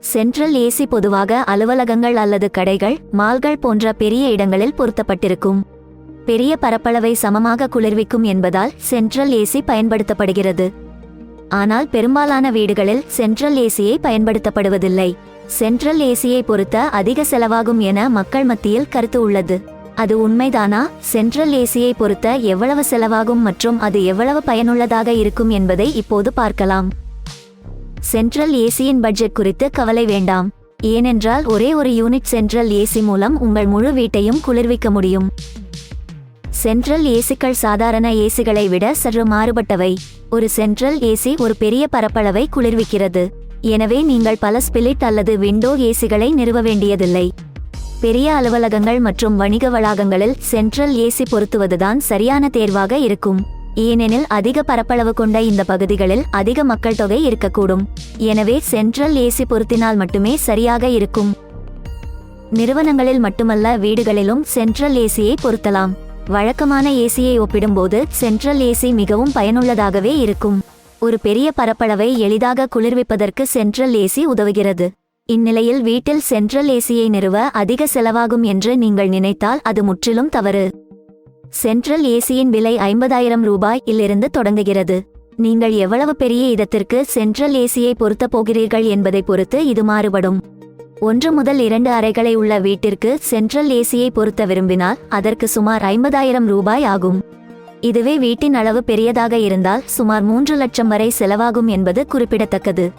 Central AC பொதுவாக அலுவலகங்கள் அல்லது கடைகள் மால்கள் போன்ற பெரிய இடங்களில் பொருத்தப்பட்டிருக்கும். பெரிய பரப்பளவை சமமாக குளிர்விக்கும் என்பதால் சென்ட்ரல் ஏசி பயன்படுத்தப்படுகிறது. ஆனால் பெரும்பாலான வீடுகளில் சென்ட்ரல் ஏசியை பயன்படுத்தப்படுவதில்லை. சென்ட்ரல் ஏசியை பொருத்த அதிக செலவாகும் என மக்கள் மத்தியில் கருத்து உள்ளது. அது உண்மைதானா? சென்ட்ரல் ஏசியை பொருத்த எவ்வளவு செலவாகும் மற்றும் அது எவ்வளவு பயனுள்ளதாக இருக்கும் என்பதை இப்போது பார்க்கலாம். சென்ட்ரல் ஏசியின் பட்ஜெட் குறித்து கவலை வேண்டாம். ஏனென்றால் ஒரே ஒரு யூனிட் சென்ட்ரல் ஏசி மூலம் உங்கள் முழு வீட்டையும் குளிர்விக்க முடியும். சென்ட்ரல் ஏசிக்கள் சாதாரண ஏசிகளை விட சற்று மாறுபட்டவை. ஒரு சென்ட்ரல் ஏசி ஒரு பெரிய பரப்பளவை குளிர்விக்கிறது. எனவே நீங்கள் பல ஸ்பிலிட் அல்லது விண்டோ ஏசிகளை நிறுவ வேண்டியதில்லை. பெரிய அலுவலகங்கள் மற்றும் வணிக வளாகங்களில் சென்ட்ரல் ஏசி பொருத்துவதுதான் சரியான தேர்வாக இருக்கும். ஏனெனில் அதிக பரப்பளவு கொண்ட இந்த பகுதிகளில் அதிக மக்கள் தொகை இருக்கக்கூடும். எனவே சென்ட்ரல் ஏசி பொருத்தினால் மட்டுமே சரியாக இருக்கும். நிறுவனங்களில் மட்டுமல்ல வீடுகளிலும் சென்ட்ரல் ஏசியை பொருத்தலாம். வழக்கமான ஏசியை ஒப்பிடும்போது சென்ட்ரல் ஏசி மிகவும் பயனுள்ளதாகவே இருக்கும். ஒரு பெரிய பரப்பளவை எளிதாக குளிர்விப்பதற்கு சென்ட்ரல் ஏசி உதவுகிறது. இந்நிலையில் வீட்டில் சென்ட்ரல் ஏசியை நிறுவ அதிக செலவாகும் என்று நீங்கள் நினைத்தால் அது முற்றிலும் தவறு. சென்ட்ரல் ஏசியின் விலை ஐம்பதாயிரம் ரூபாய் இலிருந்து தொடங்குகிறது. நீங்கள் எவ்வளவு பெரிய இடத்திற்கு சென்ட்ரல் ஏசியை பொருத்தப் போகிறீர்கள் என்பதை பொறுத்து இது மாறுபடும். ஒன்று முதல் இரண்டு அறைகளை உள்ள வீட்டிற்கு சென்ட்ரல் ஏசியை பொருத்த விரும்பினால் அதற்கு சுமார் ஐம்பதாயிரம் ரூபாய் ஆகும். இதுவே வீட்டின் அளவு பெரியதாக இருந்தால் சுமார் மூன்று லட்சம் வரை செலவாகும் என்பது குறிப்பிடத்தக்கது.